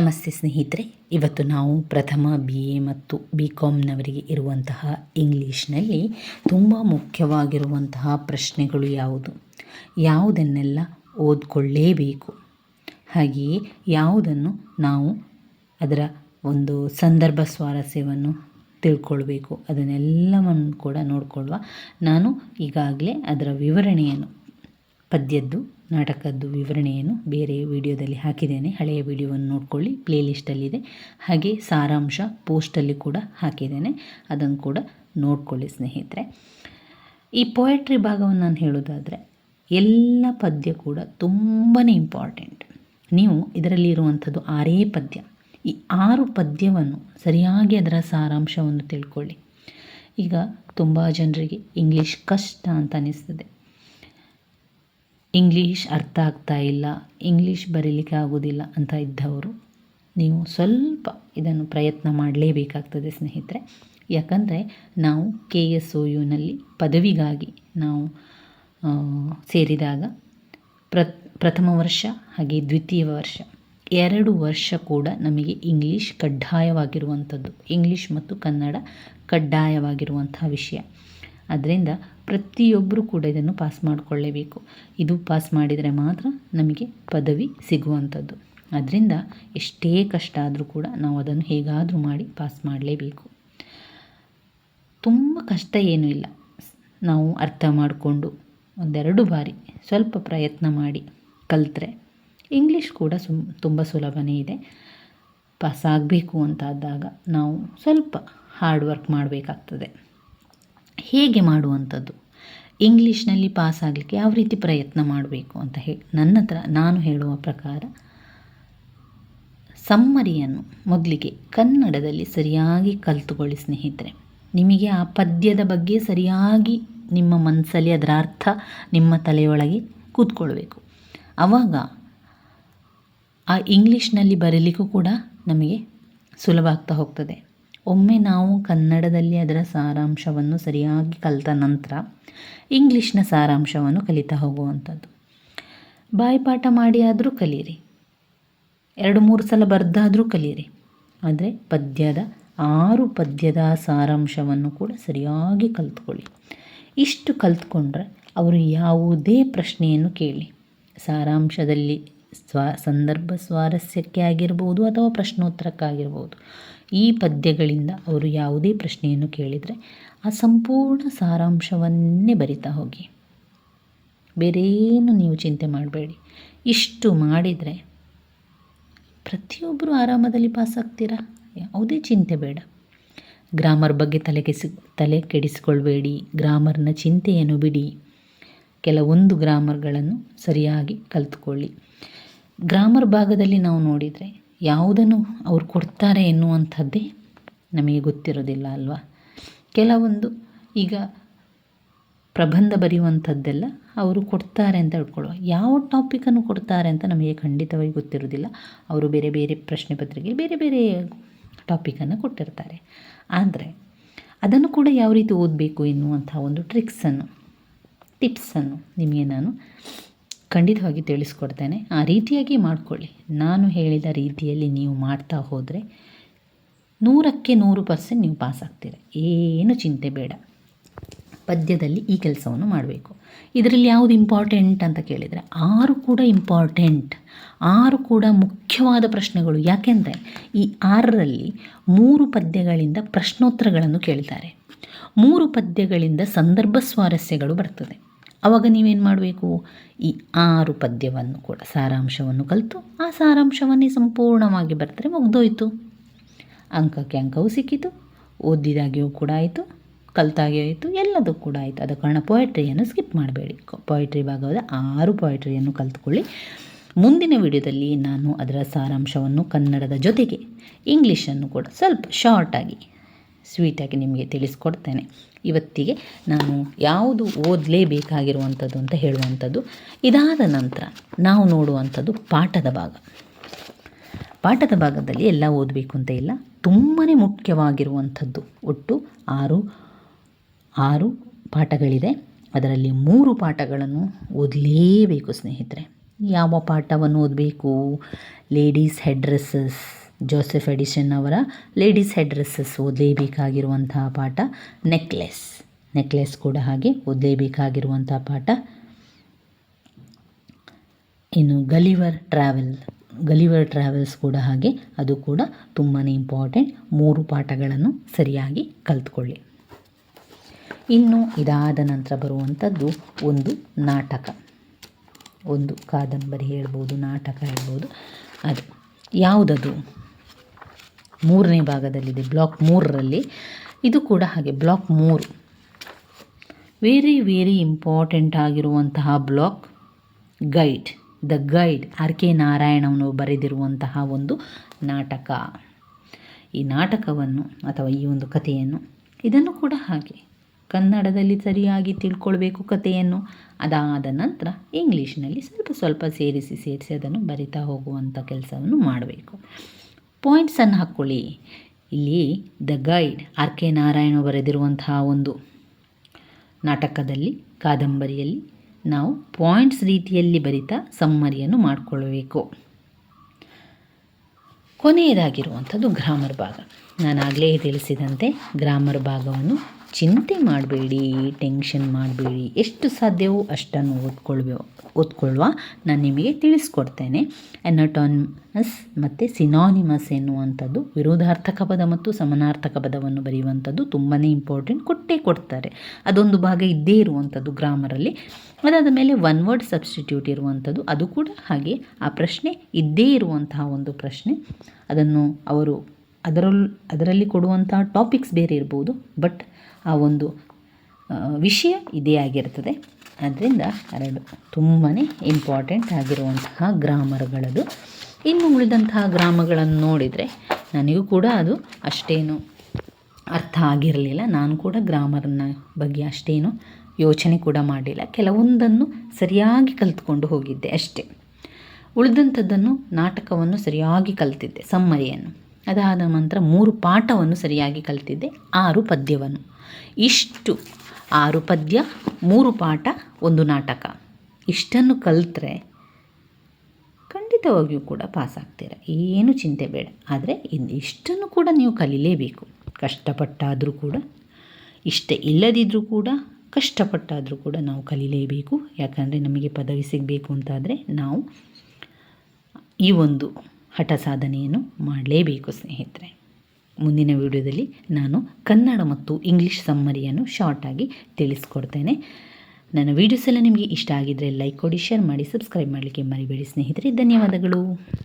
ನಮಸ್ತೆ ಸ್ನೇಹಿತರೆ. ಇವತ್ತು ನಾವು ಪ್ರಥಮ ಬಿ ಎ ಮತ್ತು ಬಿ ಕಾಮ್ನವರಿಗೆ ಇರುವಂತಹ ಇಂಗ್ಲೀಷ್ನಲ್ಲಿ ತುಂಬ ಮುಖ್ಯವಾಗಿರುವಂತಹ ಪ್ರಶ್ನೆಗಳು ಯಾವುದು? ಯಾವುದನ್ನೆಲ್ಲ ಓದ್ಕೊಳ್ಳೇಬೇಕು? ಹಾಗೆಯೇ ಯಾವುದನ್ನು ನಾವು ಅದರ ಒಂದು ಸಂದರ್ಭ ಸ್ವಾರಸ್ಯವನ್ನು ತಿಳ್ಕೊಳ್ಬೇಕು? ಅದನ್ನೆಲ್ಲವನ್ನು ಕೂಡ ನೋಡಿಕೊಳ್ಳುವ ನಾನು ಈಗಾಗಲೇ ಅದರ ವಿವರಣೆಯನ್ನು ಪದ್ಯದ್ದು ನಾಟಕದ್ದು ವಿವರಣೆಯನ್ನು ಬೇರೆ ವಿಡಿಯೋದಲ್ಲಿ ಹಾಕಿದ್ದೇನೆ. ಹಳೆಯ ವಿಡಿಯೋವನ್ನು ನೋಡ್ಕೊಳ್ಳಿ. ಪ್ಲೇಲಿಸ್ಟಲ್ಲಿದೆ. ಹಾಗೆ ಸಾರಾಂಶ ಪೋಸ್ಟಲ್ಲಿ ಕೂಡ ಹಾಕಿದ್ದೇನೆ. ಅದನ್ನು ಕೂಡ ನೋಡ್ಕೊಳ್ಳಿ ಸ್ನೇಹಿತರೆ. ಈ ಪೊಯೆಟ್ರಿ ಭಾಗವನ್ನು ನಾನು ಹೇಳೋದಾದರೆ ಎಲ್ಲ ಪದ್ಯ ಕೂಡ ತುಂಬಾ ಇಂಪಾರ್ಟೆಂಟ್ ನೀವು ಇದರಲ್ಲಿ ಇರುವಂಥದ್ದು ಆರೇ ಪದ್ಯ. ಈ ಆರು ಪದ್ಯವನ್ನು ಸರಿಯಾಗಿ ಅದರ ಸಾರಾಂಶವನ್ನು ತಿಳ್ಕೊಳ್ಳಿ. ಈಗ ತುಂಬ ಜನರಿಗೆ ಇಂಗ್ಲೀಷ್ ಕಷ್ಟ ಅಂತ ಅನಿಸ್ತದೆ. ಇಂಗ್ಲೀಷ್ ಅರ್ಥ ಆಗ್ತಾ ಇಲ್ಲ, ಇಂಗ್ಲೀಷ್ ಬರೀಲಿಕ್ಕೆ ಆಗೋದಿಲ್ಲ ಅಂತ ಇದ್ದವರು, ನೀವು ಸ್ವಲ್ಪ ಇದನ್ನು ಪ್ರಯತ್ನ ಮಾಡಲೇಬೇಕಾಗ್ತದೆ ಸ್ನೇಹಿತರೆ. ಯಾಕಂದರೆ ನಾವು ಕೆ ಎಸ್ ಒ ಯುನಲ್ಲಿ ಪದವಿಗಾಗಿ ನಾವು ಸೇರಿದಾಗ ಪ್ರ ಪ್ರಥಮ ವರ್ಷ ಹಾಗೆ ದ್ವಿತೀಯ ವರ್ಷ, ಎರಡು ವರ್ಷ ಕೂಡ ನಮಗೆ ಇಂಗ್ಲೀಷ್ ಕಡ್ಡಾಯವಾಗಿರುವಂಥದ್ದು, ಇಂಗ್ಲೀಷ್ ಮತ್ತು ಕನ್ನಡ ಕಡ್ಡಾಯವಾಗಿರುವಂಥ ವಿಷಯ. ಅದರಿಂದ ಪ್ರತಿಯೊಬ್ಬರೂ ಕೂಡ ಇದನ್ನು ಪಾಸ್ ಮಾಡಿಕೊಳ್ಳೇಬೇಕು. ಇದು ಪಾಸ್ ಮಾಡಿದರೆ ಮಾತ್ರ ನಮಗೆ ಪದವಿ ಸಿಗುವಂಥದ್ದು. ಅದರಿಂದ ಎಷ್ಟೇ ಕಷ್ಟ ಆದರೂ ಕೂಡ ನಾವು ಅದನ್ನು ಹೇಗಾದರೂ ಮಾಡಿ ಪಾಸ್ ಮಾಡಲೇಬೇಕು. ತುಂಬ ಕಷ್ಟ ಏನೂ ಇಲ್ಲ. ನಾವು ಅರ್ಥ ಮಾಡಿಕೊಂಡು ಒಂದೆರಡು ಬಾರಿ ಸ್ವಲ್ಪ ಪ್ರಯತ್ನ ಮಾಡಿ ಕಲಿತ್ರೆ ಇಂಗ್ಲೀಷ್ ಕೂಡ ಸುಮ್ ತುಂಬ ಸುಲಭನೇ ಇದೆ. ಪಾಸ್ ಆಗಬೇಕು ಅಂತಾದಾಗ ನಾವು ಸ್ವಲ್ಪ ಹಾರ್ಡ್ ವರ್ಕ್ ಮಾಡಬೇಕಾಗ್ತದೆ. ಹೇಗೆ ಮಾಡುವಂಥದ್ದು? ಇಂಗ್ಲೀಷ್ನಲ್ಲಿ ಪಾಸ್ ಆಗಲಿಕ್ಕೆ ಯಾವ ರೀತಿ ಪ್ರಯತ್ನ ಮಾಡಬೇಕು ಅಂತ ಹೇ ನನ್ನ ಹತ್ರ ನಾನು ಹೇಳುವ ಪ್ರಕಾರ ಸಮ್ಮರಿಯನ್ನು ಮೊದಲಿಗೆ ಕನ್ನಡದಲ್ಲಿ ಸರಿಯಾಗಿ ಕಲಿತುಕೊಳ್ಳಿ ಸ್ನೇಹಿತರೆ. ನಿಮಗೆ ಆ ಪದ್ಯದ ಬಗ್ಗೆ ಸರಿಯಾಗಿ ನಿಮ್ಮ ಮನಸ್ಸಲ್ಲಿ ಅದರ ಅರ್ಥ ನಿಮ್ಮ ತಲೆಯೊಳಗೆ ಕೂತ್ಕೊಳ್ಬೇಕು. ಆವಾಗ ಆ ಇಂಗ್ಲೀಷ್ನಲ್ಲಿ ಬರೀಲಿಕ್ಕೂ ಕೂಡ ನಮಗೆ ಸುಲಭ ಆಗ್ತಾ ಹೋಗ್ತದೆ. ಒಮ್ಮೆ ನಾವು ಕನ್ನಡದಲ್ಲಿ ಅದರ ಸಾರಾಂಶವನ್ನು ಸರಿಯಾಗಿ ಕಲಿತ ನಂತರ ಇಂಗ್ಲೀಷ್ನ ಸಾರಾಂಶವನ್ನು ಕಲಿತಾ ಹೋಗುವಂಥದ್ದು. ಬಾಯಿಪಾಠ ಮಾಡಿ ಆದರೂ ಕಲೀರಿ. ಎರಡು ಮೂರು ಸಲ ಬರೆದಾದರೂ ಕಲೀರಿ. ಆದರೆ ಪದ್ಯದ ಆರು ಪದ್ಯದ ಸಾರಾಂಶವನ್ನು ಕೂಡ ಸರಿಯಾಗಿ ಕಲಿತ್ಕೊಳ್ಳಿ. ಇಷ್ಟು ಕಲಿತ್ಕೊಂಡ್ರೆ ಅವರು ಯಾವುದೇ ಪ್ರಶ್ನೆಯನ್ನು ಕೇಳಿ, ಸಾರಾಂಶದಲ್ಲಿ ಸ್ವ, ಸಂದರ್ಭ ಸ್ವಾರಸ್ಯಕ್ಕೆ ಆಗಿರ್ಬೋದು ಅಥವಾ ಪ್ರಶ್ನೋತ್ತರಕ್ಕಾಗಿರ್ಬೋದು. ಈ ಪದ್ಯಗಳಿಂದ ಅವರು ಯಾವುದೇ ಪ್ರಶ್ನೆಯನ್ನು ಕೇಳಿದರೆ ಆ ಸಂಪೂರ್ಣ ಸಾರಾಂಶವನ್ನೇ ಬರಿತಾ ಹೋಗಿ. ಬೇರೇನು ನೀವು ಚಿಂತೆ ಮಾಡಬೇಡಿ. ಇಷ್ಟು ಮಾಡಿದರೆ ಪ್ರತಿಯೊಬ್ಬರು ಆರಾಮದಲ್ಲಿ ಪಾಸ್ ಆಗ್ತೀರಾ ಯಾವುದೇ ಚಿಂತೆ ಬೇಡ. ಗ್ರಾಮರ್ ಬಗ್ಗೆ ತಲೆ ಕೆಸಿ ತಲೆ ಕೆಡಿಸಿಕೊಳ್ಬೇಡಿ. ಗ್ರಾಮರ್ನ ಚಿಂತೆಯನ್ನು ಬಿಡಿ. ಕೆಲವೊಂದು ಗ್ರಾಮರ್ಗಳನ್ನು ಸರಿಯಾಗಿ ಕಲಿತುಕೊಳ್ಳಿ. ಗ್ರಾಮರ್ ಭಾಗದಲ್ಲಿ ನಾವು ನೋಡಿದರೆ ಯಾವುದನ್ನು ಅವ್ರು ಕೊಡ್ತಾರೆ ಎನ್ನುವಂಥದ್ದೇ ನಮಗೆ ಗೊತ್ತಿರೋದಿಲ್ಲ ಅಲ್ವಾ? ಕೆಲವೊಂದು ಈಗ ಪ್ರಬಂಧ ಬರೆಯುವಂಥದ್ದೆಲ್ಲ ಅವರು ಕೊಡ್ತಾರೆ ಅಂತ ಹೇಳ್ಕೊಳ್ಳುವ. ಯಾವ ಟಾಪಿಕನ್ನು ಕೊಡ್ತಾರೆ ಅಂತ ನಮಗೆ ಖಂಡಿತವಾಗಿ ಗೊತ್ತಿರೋದಿಲ್ಲ. ಅವರು ಬೇರೆ ಬೇರೆ ಪ್ರಶ್ನೆ ಪತ್ರಿಕೆ, ಬೇರೆ ಬೇರೆ ಟಾಪಿಕನ್ನು ಕೊಟ್ಟಿರ್ತಾರೆ. ಆದರೆ ಅದನ್ನು ಕೂಡ ಯಾವ ರೀತಿ ಓದಬೇಕು ಎನ್ನುವಂಥ ಒಂದು ಟ್ರಿಕ್ಸನ್ನು ಟಿಪ್ಸನ್ನು ನಿಮಗೆ ನಾನು ಖಂಡಿತವಾಗಿ ತಿಳಿಸ್ಕೊಡ್ತೇನೆ. ಆ ರೀತಿಯಾಗಿ ಮಾಡಿಕೊಳ್ಳಿ. ನಾನು ಹೇಳಿದ ರೀತಿಯಲ್ಲಿ ನೀವು ಮಾಡ್ತಾ ಹೋದರೆ ನೂರಕ್ಕೆ ನೂರು ಪರ್ಸೆಂಟ್ ನೀವು ಪಾಸ್ ಆಗ್ತೀರ. ಏನು ಚಿಂತೆ ಬೇಡ. ಪದ್ಯದಲ್ಲಿ ಈ ಕೆಲಸವನ್ನು ಮಾಡಬೇಕು. ಇದರಲ್ಲಿ ಯಾವುದು ಇಂಪಾರ್ಟೆಂಟ್ ಅಂತ ಕೇಳಿದರೆ ಆರು ಕೂಡ ಇಂಪಾರ್ಟೆಂಟ್ ಆರು ಕೂಡ ಮುಖ್ಯವಾದ ಪ್ರಶ್ನೆಗಳು. ಯಾಕೆಂದರೆ ಈ ಆರರಲ್ಲಿ ಮೂರು ಪದ್ಯಗಳಿಂದ ಪ್ರಶ್ನೋತ್ತರಗಳನ್ನು ಕೇಳ್ತಾರೆ. ಮೂರು ಪದ್ಯಗಳಿಂದ ಸಂದರ್ಭ ಸ್ವಾರಸ್ಯಗಳು ಬರ್ತದೆ. ಆವಾಗ ನೀವೇನು ಮಾಡಬೇಕು? ಈ ಆರು ಪದ್ಯವನ್ನು ಕೂಡ, ಸಾರಾಂಶವನ್ನು ಕಲಿತು, ಆ ಸಾರಾಂಶವನ್ನೇ ಸಂಪೂರ್ಣವಾಗಿ ಬರ್ತಾರೆ, ಮುಗ್ದೋಯ್ತು. ಅಂಕಕ್ಕೆ ಅಂಕವೂ ಸಿಕ್ಕಿತು, ಓದಿದಾಗಿಯೂ ಕೂಡ ಆಯಿತು ಕಲ್ತಾಗೆ ಆಯಿತು, ಎಲ್ಲದೂ ಕೂಡ ಆಯಿತು. ಅದ ಕಾರಣ ಪೊಯೆಟ್ರಿಯನ್ನು ಸ್ಕಿಪ್ ಮಾಡಬೇಡಿ ಪೊಯೆಟ್ರಿ ಭಾಗವಾದ ಆರು ಪೊಯೆಟ್ರಿಯನ್ನು ಕಲಿತುಕೊಳ್ಳಿ. ಮುಂದಿನ ವಿಡಿಯೋದಲ್ಲಿ ನಾನು ಅದರ ಸಾರಾಂಶವನ್ನು ಕನ್ನಡದ ಜೊತೆಗೆ ಇಂಗ್ಲೀಷನ್ನು ಕೂಡ ಸ್ವಲ್ಪ ಶಾರ್ಟಾಗಿ ಸ್ವೀಟಾಗಿ ನಿಮಗೆ ತಿಳಿಸ್ಕೊಡ್ತೇನೆ. ಇವತ್ತಿಗೆ ನಾನು ಯಾವುದು ಓದಲೇಬೇಕಾಗಿರುವಂಥದ್ದು ಅಂತ ಹೇಳುವಂಥದ್ದು ಇದಾದ ನಂತರ ನಾವು ನೋಡುವಂಥದ್ದು ಪಾಠದ ಭಾಗ. ಪಾಠದ ಭಾಗದಲ್ಲಿ ಎಲ್ಲ ಓದಬೇಕು ಅಂತ ಇಲ್ಲ ತುಂಬಾ ಮುಖ್ಯವಾಗಿರುವಂಥದ್ದು ಒಟ್ಟು ಆರು ಆರು ಪಾಠಗಳಿದೆ. ಅದರಲ್ಲಿ ಮೂರು ಪಾಠಗಳನ್ನು ಓದಲೇಬೇಕು ಸ್ನೇಹಿತರೆ. ಯಾವ ಪಾಠವನ್ನು ಓದಬೇಕು? Ladies headdresses dresses Joseph Addison ಅವರ ಲೇಡೀಸ್ ಹೆಡ್ ಡ್ರೆಸ್ಸಸ್ ಓದಲೇಬೇಕಾಗಿರುವಂತಹ ಪಾಠ. ನೆಕ್ಲೆಸ್ ನೆಕ್ಲೆಸ್ ಕೂಡ ಹಾಗೆ ಓದಲೇಬೇಕಾಗಿರುವಂಥ ಪಾಠ. ಇನ್ನು ಗಲಿವರ್ ಟ್ರಾವೆಲ್, ಗಲಿವರ್ ಟ್ರಾವೆಲ್ಸ್ ಕೂಡ ಹಾಗೆ ಅದು ಕೂಡ ತುಂಬಾ ಇಂಪಾರ್ಟೆಂಟ್. ಮೂರು ಪಾಠಗಳನ್ನು ಸರಿಯಾಗಿ ಕಲ್ತ್ಕೊಳ್ಳಿ. ಇನ್ನು ಇದಾದ ನಂತರ ಬರುವಂಥದ್ದು ಒಂದು ನಾಟಕ. ಒಂದು ಕಾದಂಬರಿ ಹೇಳ್ಬೋದು, ನಾಟಕ ಹೇಳ್ಬೋದು. ಅದು ಯಾವುದದು? ಮೂರನೇ ಭಾಗದಲ್ಲಿದೆ. ಬ್ಲಾಕ್ ಮೂರರಲ್ಲಿ. ಇದು ಕೂಡ ಹಾಗೆ ಬ್ಲಾಕ್ ಮೂರು. ವೆರಿ ವೆರಿ ಇಂಪಾರ್ಟೆಂಟ್ ಆಗಿರುವಂತಹ block guide the guide R K ನಾರಾಯಣವನ್ನು ಬರೆದಿರುವಂತಹ ಒಂದು ನಾಟಕ. ಈ ನಾಟಕವನ್ನು ಅಥವಾ ಈ ಒಂದು ಕಥೆಯನ್ನು, ಇದನ್ನು ಕೂಡ ಹಾಗೆ ಕನ್ನಡದಲ್ಲಿ ಸರಿಯಾಗಿ ತಿಳ್ಕೊಳ್ಬೇಕು ಕಥೆಯನ್ನು. ಅದಾದ ನಂತರ ಇಂಗ್ಲೀಷ್ನಲ್ಲಿ ಸ್ವಲ್ಪ ಸ್ವಲ್ಪ ಸೇರಿಸಿ ಸೇರಿಸಿ ಅದನ್ನು ಬರಿತಾ ಹೋಗುವಂಥ ಕೆಲಸವನ್ನು ಮಾಡಬೇಕು. ಪಾಯಿಂಟ್ಸನ್ನು ಹಾಕ್ಕೊಳ್ಳಿ ಇಲ್ಲಿ the guide R K Narayan ಬರೆದಿರುವಂತಹ ಒಂದು ನಾಟಕದಲ್ಲಿ, ಕಾದಂಬರಿಯಲ್ಲಿ ನಾವು ಪಾಯಿಂಟ್ಸ್ ರೀತಿಯಲ್ಲಿ ಬರಿತಾ ಸಮ್ಮರಿಯನ್ನು ಮಾಡಿಕೊಳ್ಳಬೇಕು. ಕೊನೆಯದಾಗಿರುವಂಥದ್ದು ಗ್ರಾಮರ್ ಭಾಗ. ನಾನು ಆಗಲೇ ತಿಳಿಸಿದಂತೆ ಗ್ರಾಮರ್ ಭಾಗವನ್ನು ಚಿಂತೆ ಮಾಡಬೇಡಿ, ಟೆನ್ಷನ್ ಮಾಡಬೇಡಿ. ಎಷ್ಟು ಸಾಧ್ಯವೋ ಅಷ್ಟನ್ನು ಓದ್ಕೊಳ್ಬೇ ಓದ್ಕೊಳ್ಳುವ ನಾನು ನಿಮಗೆ ತಿಳಿಸ್ಕೊಡ್ತೇನೆ. ಎನಟಾನಮಸ್ ಮತ್ತು ಸಿನಾನಿಮಸ್ ಎನ್ನುವಂಥದ್ದು ವಿರೋಧಾರ್ಥಕ ಪದ ಮತ್ತು ಸಮಾನಾರ್ಥಕ ಪದವನ್ನು ಬರೆಯುವಂಥದ್ದು ತುಂಬಾ ಇಂಪಾರ್ಟೆಂಟ್ ಕೊಟ್ಟೇ ಕೊಡ್ತಾರೆ. ಅದೊಂದು ಭಾಗ ಇದ್ದೇ ಇರುವಂಥದ್ದು ಗ್ರಾಮರಲ್ಲಿ. ಅದಾದ ಮೇಲೆ ಒನ್ ವರ್ಡ್ ಸಬ್ಸ್ಟಿಟ್ಯೂಟ್ ಇರುವಂಥದ್ದು, ಅದು ಕೂಡ ಹಾಗೆ ಆ ಪ್ರಶ್ನೆ ಇದ್ದೇ ಇರುವಂತಹ ಒಂದು ಪ್ರಶ್ನೆ. ಅದನ್ನು ಅವರು ಅದರಲ್ಲಿ ಅದರಲ್ಲಿ ಕೊಡುವಂತಹ ಟಾಪಿಕ್ಸ್ ಬೇರೆ ಇರ್ಬೋದು ಬಟ್ ಆ ಒಂದು ವಿಷಯ ಇದೇ ಆಗಿರ್ತದೆ. ಅದರಿಂದ ಎರಡು ತುಂಬಾ ಇಂಪಾರ್ಟೆಂಟ್ ಆಗಿರುವಂತಹ ಗ್ರಾಮರ್ಗಳದು. ಇನ್ನು ಉಳಿದಂತಹ ಗ್ರಾಮಗಳನ್ನು ನೋಡಿದರೆ ನನಗೂ ಕೂಡ ಅದು ಅಷ್ಟೇನು ಅರ್ಥ ಆಗಿರಲಿಲ್ಲ. ನಾನು ಕೂಡ ಗ್ರಾಮರ್ನ ಬಗ್ಗೆ ಅಷ್ಟೇನು ಯೋಚನೆ ಕೂಡ ಮಾಡಿಲ್ಲ ಕೆಲವೊಂದನ್ನು ಸರಿಯಾಗಿ ಕಲಿತ್ಕೊಂಡು ಹೋಗಿದ್ದೆ ಅಷ್ಟೇ. ಉಳಿದಂಥದ್ದನ್ನು ನಾಟಕವನ್ನು ಸರಿಯಾಗಿ ಕಲ್ತಿದ್ದೆ, ಸಮ್ಮರಿಯನ್ನು. ಅದಾದ ನಂತರ ಮೂರು ಪಾಠವನ್ನು ಸರಿಯಾಗಿ ಕಲಿತಿದ್ದೆ. ಆರು ಪದ್ಯವನ್ನು. ಇಷ್ಟು ಆರು ಪದ್ಯ, ಮೂರು ಪಾಠ, ಒಂದು ನಾಟಕ. ಇಷ್ಟನ್ನು ಕಲಿತ್ರೆ ಖಂಡಿತವಾಗಿಯೂ ಕೂಡ ಪಾಸ್ ಆಗ್ತೀರ ಏನು ಚಿಂತೆ ಬೇಡ. ಆದರೆ ಇಷ್ಟನ್ನು ಕೂಡ ನೀವು ಕಲೀಲೇಬೇಕು. ಕಷ್ಟಪಟ್ಟಾದರೂ ಕೂಡ, ಇಷ್ಟ ಇಲ್ಲದಿದ್ದರೂ ಕೂಡ, ಕಷ್ಟಪಟ್ಟಾದರೂ ಕೂಡ ನಾವು ಕಲೀಲೇಬೇಕು. ಯಾಕಂದರೆ ನಮಗೆ ಪದವಿ ಸಿಗಬೇಕು ಅಂತಾದರೆ ನಾವು ಈ ಒಂದು ಹಠ ಸಾಧನೆಯನ್ನು ಮಾಡಲೇಬೇಕು, ಸ್ನೇಹಿತರೆ. ಮುಂದಿನ ವಿಡಿಯೋದಲ್ಲಿ ನಾನು ಕನ್ನಡ ಮತ್ತು ಇಂಗ್ಲೀಷ್ ಸಮ್ಮರಿಯನ್ನು ಶಾರ್ಟಾಗಿ ತಿಳಿಸ್ಕೊಡ್ತೇನೆ. ನನ್ನ ವೀಡಿಯೋಸ್ ಎಲ್ಲ ನಿಮಗೆ ಇಷ್ಟ ಆಗಿದ್ದರೆ ಲೈಕ್ ಕೊಡಿ ಶೇರ್ ಮಾಡಿ ಸಬ್ಸ್ಕ್ರೈಬ್ ಮಾಡಲಿಕ್ಕೆ ಮರಿಬೇಡಿ, ಸ್ನೇಹಿತರೆ. ಧನ್ಯವಾದಗಳು.